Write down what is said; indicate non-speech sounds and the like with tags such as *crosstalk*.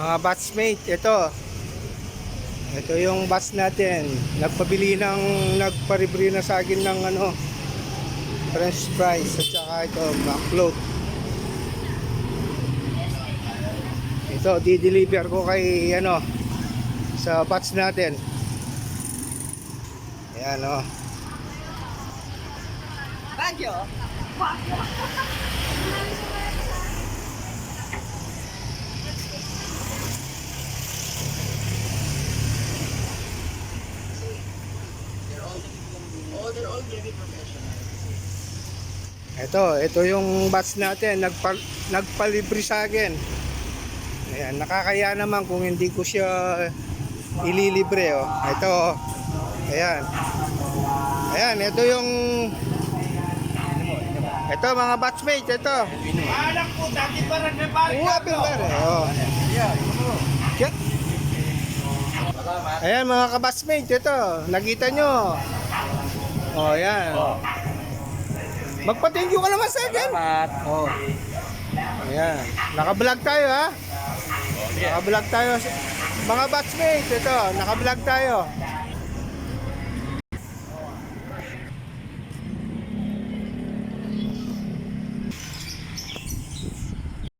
Mga batchmate, ito. Ito yung batch natin. Nagpabili ng, nagparibri na sa akin ng ano, french fries at saka ito, McFloat. Ito, di-deliver ko kay, ano, sa batch natin. Ayan, oh. Bagyo. *laughs* Ito, ito yung batch natin. Nagpa, nagpalibre sa akin. Ayan, nakakaya naman kung hindi ko siya ililibre. Oh. Ito, oh. ayan. Ayan, ito yung... Ito mga batchmate, ito. Alam ko, dati pa nagreparin Uwa, pare. Oh. Ayan mga kabatchmate, ito. Nakita nyo. Oh, ayan. Magpa-thank you ka naman sa akin. Salamat. Oh. Ayan. Naka-vlog tayo ha. Naka-vlog tayo. Mga batchmates, ito. Naka-vlog tayo.